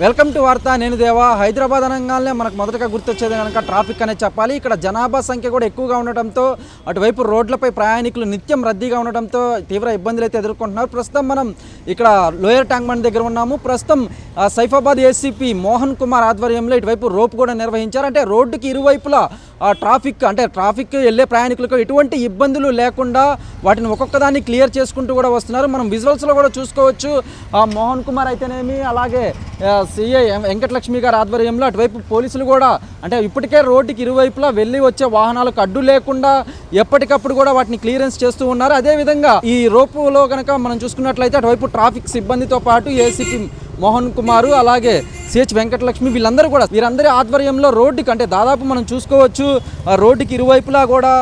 Welcome to వార్త. నేను దేవా. హైదరాబాద్ అనగానే మనకు మొదటగా గుర్తొచ్చేది కనుక ట్రాఫిక్ అనే చెప్పాలి. ఇక్కడ జనాభా సంఖ్య కూడా ఎక్కువగా ఉండటంతో అటువైపు రోడ్లపై ప్రయాణికులు నిత్యం రద్దీగా ఉండటంతో తీవ్ర ఇబ్బందులు అయితే ఎదుర్కొంటున్నారు. ప్రస్తుతం మనం ఇక్కడ లోయర్ ట్యాంక్ బండ్ దగ్గర ఉన్నాము. ప్రస్తుతం సైఫాబాద్ ఏసీపీ మోహన్ కుమార్ ఆధ్వర్యంలో ఇటువైపు రోప్ కూడా నిర్వహించారు. అంటే రోడ్డుకి ఇరువైపులా ట్రాఫిక్ అంటే ట్రాఫిక్ వెళ్ళే ప్రయాణికులకు ఎటువంటి ఇబ్బందులు లేకుండా వాటిని ఒక్కొక్కదాన్ని క్లియర్ చేసుకుంటూ కూడా వస్తున్నారు. మనం విజువల్స్లో కూడా చూసుకోవచ్చు. ఆ, మోహన్ కుమార్ అయితేనేమి అలాగే సిఐ వెంకటలక్ష్మి గారి ఆధ్వర్యంలో అటువైపు పోలీసులు కూడా అంటే ఇప్పటికే రోడ్డుకి ఇరువైపులా వెళ్ళి వచ్చే వాహనాలకు అడ్డు లేకుండా ఎప్పటికప్పుడు కూడా వాటిని క్లియరెన్స్ చేస్తూ ఉన్నారు. అదేవిధంగా ఈ రోపులో కనుక మనం చూసుకున్నట్లయితే అటువైపు ట్రాఫిక్ సిబ్బందితో పాటు ఏసీపీ మోహన్ కుమారు అలాగే సిహెచ్ వెంకటలక్ష్మి వీళ్ళందరూ కూడా. వీరందరి ఆధ్వర్యంలో రోడ్డుకి అంటే దాదాపు మనం చూసుకోవచ్చు రోడ్డుకి ఇరువైపులా కూడా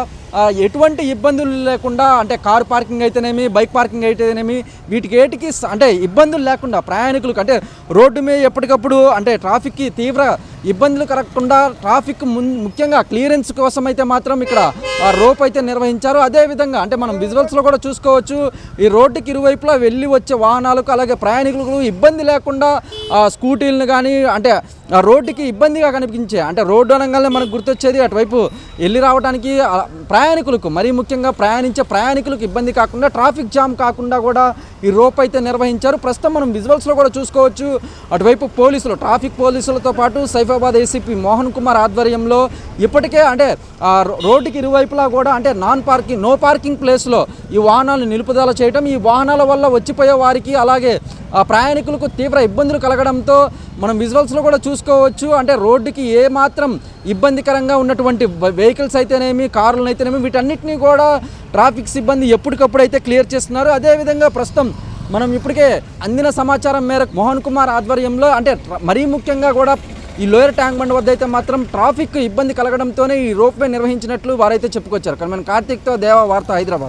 ఎటువంటి ఇబ్బందులు లేకుండా అంటే కార్ పార్కింగ్ అయితేనేమి బైక్ పార్కింగ్ అయితేనేమి వీటికి ఏటికి అంటే ఇబ్బందులు లేకుండా ప్రయాణికులకు అంటే రోడ్డు మీద ఎప్పటికప్పుడు అంటే ట్రాఫిక్కి తీవ్ర ఇబ్బందులు కలగకుండా ట్రాఫిక్ ముఖ్యంగా క్లియరెన్స్ కోసం అయితే మాత్రం ఇక్కడ ఆ రోప్ అయితే నిర్వహించారు. అదేవిధంగా అంటే మనం విజువల్స్లో కూడా చూసుకోవచ్చు ఈ రోడ్డుకి ఇరువైపులా వెళ్ళి వచ్చే వాహనాలకు అలాగే ప్రయాణికులకు ఇబ్బంది లేకుండా ఆ స్కూటీలను కానీ అంటే రోడ్డుకి ఇబ్బందిగా కనిపించే అంటే రోడ్డు అనగానే మనకు గుర్తొచ్చేది అటువైపు వెళ్ళి రావడానికి ప్రయాణికులకు మరీ ముఖ్యంగా ప్రయాణించే ప్రయాణికులకు ఇబ్బంది కాకుండా ట్రాఫిక్ జామ్ కాకుండా కూడా ఈ రోప్ అయితే నిర్వహించారు. ప్రస్తుతం మనం విజువల్స్లో కూడా చూసుకోవచ్చు. అటువైపు పోలీసులు ట్రాఫిక్ పోలీసులతో పాటు సైఫాబాద్ ఏసీపీ మోహన్ కుమార్ ఆధ్వర్యంలో ఇప్పటికే అంటే రో- రోడ్డుకి ఇరువైపులా కూడా అంటే నాన్ పార్కింగ్ నో పార్కింగ్ ప్లేస్లో ఈ వాహనాలు నిలుపుదల చేయడం ఈ వాహనాల వల్ల వచ్చిపోయే వారికి అలాగే ఆ ప్రయాణికులకు తీవ్ర ఇబ్బందులు కలగడంతో మనం విజువల్స్లో కూడా చూ చూసుకోవచ్చు. అంటే రోడ్డుకి ఏ మాత్రం ఇబ్బందికరంగా ఉన్నటువంటి వెహికల్స్ అయితేనేమి కార్లను అయితేనేమి వీటన్నిటిని కూడా ట్రాఫిక్ సిబ్బంది ఎప్పటికప్పుడు అయితే క్లియర్ చేస్తున్నారు. అదేవిధంగా ప్రస్తుతం మనం ఇప్పటికే అందిన సమాచారం మేరకు మోహన్ కుమార్ ఆధ్వర్యంలో అంటే మరీ ముఖ్యంగా కూడా ఈ లోయర్ ట్యాంక్ బండ్ వద్ద అయితే మాత్రం ట్రాఫిక్ ఇబ్బంది కలగడంతోనే ఈ రోప్వే నిర్వహించినట్లు వారైతే చెప్పుకొచ్చారు. కానీ మన కార్తీక్తో దేవ వార్త హైదరాబాద్.